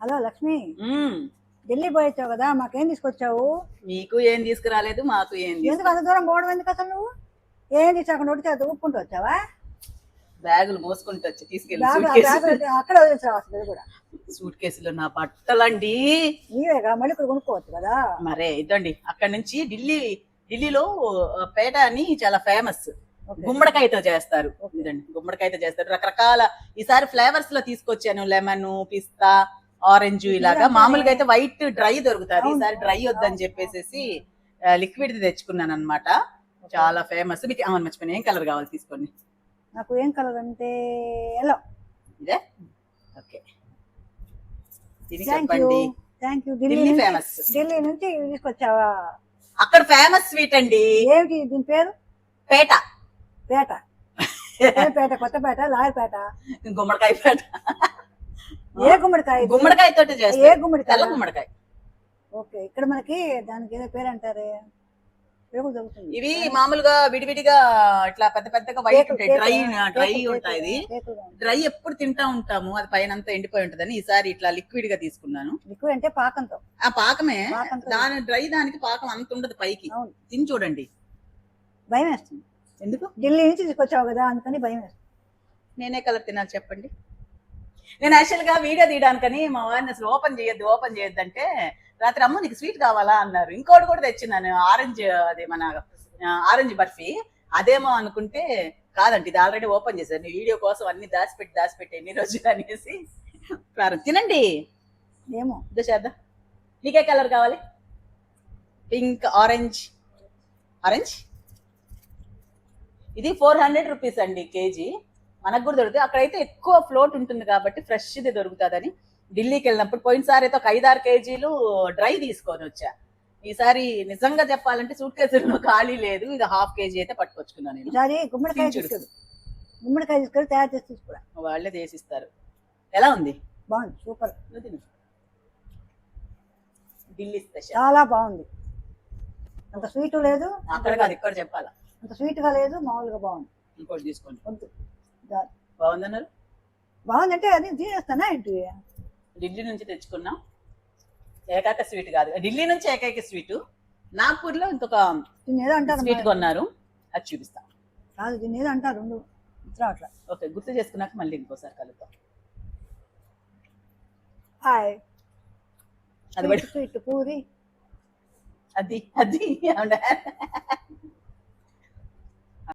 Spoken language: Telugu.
హలో లక్ష్మి. ఢిల్లీ పోయి వచ్చావు కదా మాకేం తీసుకొచ్చావు? మీకు ఏం తీసుకురాలేదు మాకు ఏం ఎందుకు అంత దూరం పోవడం ఎందుకు అసలు నువ్వు? ఏం తీసుకు ఒకటి చేత ఊపుకుంటూ వచ్చావా? బ్యాగులు మోసుకుంటూ వచ్చి తీసుకెళ్ళి అక్కడ వదిలేసావు అసలు కూడా? సూట్ కేసులో నా బట్టలండి. నీవేగా మళ్ళీ ఇక్కడ కొనుక్కోవచ్చు కదా? మరే ఇదండి అక్కడ నుంచి ఢిల్లీ ఢిల్లీలో పేట అని చాలా ఫేమస్. గుమ్మడికాయతో చేస్తారు. ఇదండి గుమ్మడికాయతో చేస్తారు. రకరకాల ఈసారి ఫ్లేవర్స్లో తీసుకొచ్చాను. లెమన్ పిస్తా ఆరెంజ్ ఇలాగా మామూలుగా అయితే వైట్ డ్రై దొరుకుతారు. ఈసారి డ్రై వద్దని చెప్పేసి లిక్విడ్ తెచ్చుకున్నాను అనమాట చాలా ఫేమస్. మీకు అవును మర్చిపోయిన ఏం కలర్ కావాలి తీసుకోండి నాకు ఏం కలర్ అంటే ఎలా ఇదే? ఓకే. ఇది థ్యాంక్ యూ చెప్పండి thank you Delhi famous. Delhi నుంచి తీసుకొచ్చావా? అక్కడ ఫేమస్ స్వీట్ అండి. ఏమిటి దీని పేరు? పేట. పేట. పేట? కొత్తపేట లాయర్పేట గుమ్మడికాయ పేట. ఏ గుమ్మడికాయ? గుమ్మడికాయ తోటి ఏ చేస్తారు గుమ్మడికాయ? తెల్ల గుమ్మడికాయ. ఓకే ఇక్కడ మనకి దానికి ఏదో పేరు అంటారే ఇవి మామూలుగా విడివిడిగా ఇట్లా పెద్ద పెద్దగా వైట్ ఉంటాయి. డ్రై డ్రై ఉంటాయి. డ్రై ఎప్పుడు తింటా ఉంటాము. అది పైన అంతా ఎండిపోయి ఉంటదని ఈసారి ఇట్లా లిక్విడ్గా తీసుకున్నాను. లిక్విడ్ అంటే పాకంతో. ఆ పాకమే. దాని డ్రై దానికి పాకం అంత ఉండదు పైకి. తిని చూడండి. భయం వేస్తుంది ఎందుకు? ఢిల్లీ నుంచి తీసుకొచ్చావు కదా అందుకని భయం వేస్తుంది నేనే కలర్ తినాలి చెప్పండి. నేను యాక్చువల్గా వీడియో తీయడానికని మా వారిని అసలు ఓపెన్ చేయొద్దు ఓపెన్ చేయొద్దు అంటే రాత్రి అమ్మ నీకు స్వీట్ కావాలా అన్నారు. ఇంకోటి కూడా తెచ్చినాను ఆరెంజ్ అది మన ఆరెంజ్ బర్ఫీ. అదేమో అనుకుంటే కాదండి ఇది ఆల్రెడీ ఓపెన్ చేశాను నీ వీడియో కోసం అన్ని దాచిపెట్టి దాచిపెట్టి ఎన్ని రోజులు అనేసి ప్రారంభం. తినండి. ఏమో ఇదో చేద్దాం. నీకే కలర్ కావాలి? Pink orange. ఆరెంజ్? ఇది ఫోర్ హండ్రెడ్ రూపీస్ అండి కేజీ. మనకు కూడా దొరుకుతుంది అక్కడైతే ఎక్కువ ఫ్లోట్ ఉంటుంది కాబట్టి ఫ్రెష్ది దొరుకుతుందని. ఢిల్లీకి వెళ్ళినప్పుడు పోయినసారి అయితే ఒక ఐదారు కేజీలు డ్రై తీసుకొని వచ్చా. ఈసారి నిజంగా చెప్పాలంటే సూట్ కేసులో ఖాళీ లేదు. ఇది హాఫ్ కేజీ అయితే పట్టుకొచ్చుకున్నాను నేను. గుమ్మడికాయ. తీసుకెళ్ళు. గుమ్మడికాయ తీసుకెళ్ళి తయారు చేసి తీసుకురా. వాళ్ళే చేసిస్తారు. ఎలా ఉంది? బాగుంది. సూపర్. ఢిల్లీ స్పెషల్. చాలా బాగుంది. అంత స్వీట్ లేదు. అక్కడ కాదు ఇక్కడ చెప్పాలా? అంత స్వీట్గా లేదు మామూలుగా బాగుంది. ఇంకోటి తీసుకోండి. బాగుందన్నారు? బాగుందంటే అది తినేస్తానా ఏంటి? ఢిల్లీ నుంచి తెచ్చుకున్నాం. ఏకైక స్వీట్ కాదు. ఢిల్లీ నుంచి ఏకైక స్వీట్. నాగ్పూర్లో ఇంకొక అంటారు స్వీట్. కొన్నారు. అది చూపిస్తా. కాదు ఏదో అంటారు రెండు అట్లా. ఓకే గుర్తు చేసుకున్నాక మళ్ళీ ఇంకోసారి కలుద్దాం. హాయ్. అది స్వీట్ పూరి. అది అది అవునా?